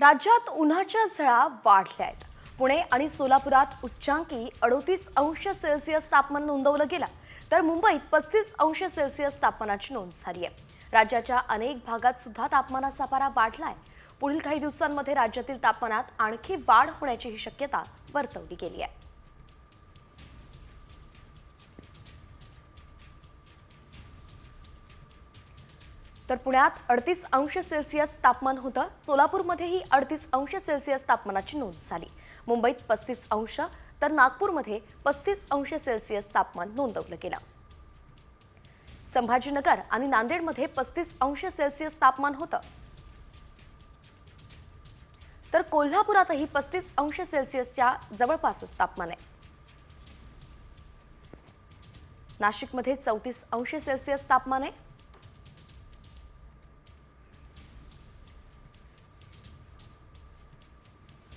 राज्यात उन्हाच्या झळा वाढल्या आहेत पुणे आणि सोलापुरात उच्चांकी अडोतीस अंश सेल्सिअस तापमान नोंदवलं गेलं तर मुंबईत पस्तीस अंश सेल्सिअस तापमानाची नोंद झाली आहे. राज्याच्या अनेक भागात सुद्धा तापमानाचा पारा वाढलाय. पुढील काही दिवसांमध्ये राज्यातील तापमानात आणखी वाढ होण्याचीही शक्यता वर्तवली गेली आहे. तर पुण्यात अडतीस अंश सेल्सिअस तापमान होतं. सोलापूरमध्येही अडतीस अंश सेल्सिअस तापमानाची नोंद झाली. मुंबईत पस्तीस अंश तर नागपूरमध्ये पस्तीस अंश सेल्सिअस तापमान नोंदवलं गेलं. संभाजीनगर आणि नांदेडमध्ये पस्तीस अंश सेल्सिअस तापमान होतं. तर कोल्हापुरातही पस्तीस अंश सेल्सिअसच्या जवळपासच तापमान आहे. नाशिकमध्ये चौतीस अंश सेल्सिअस तापमान आहे.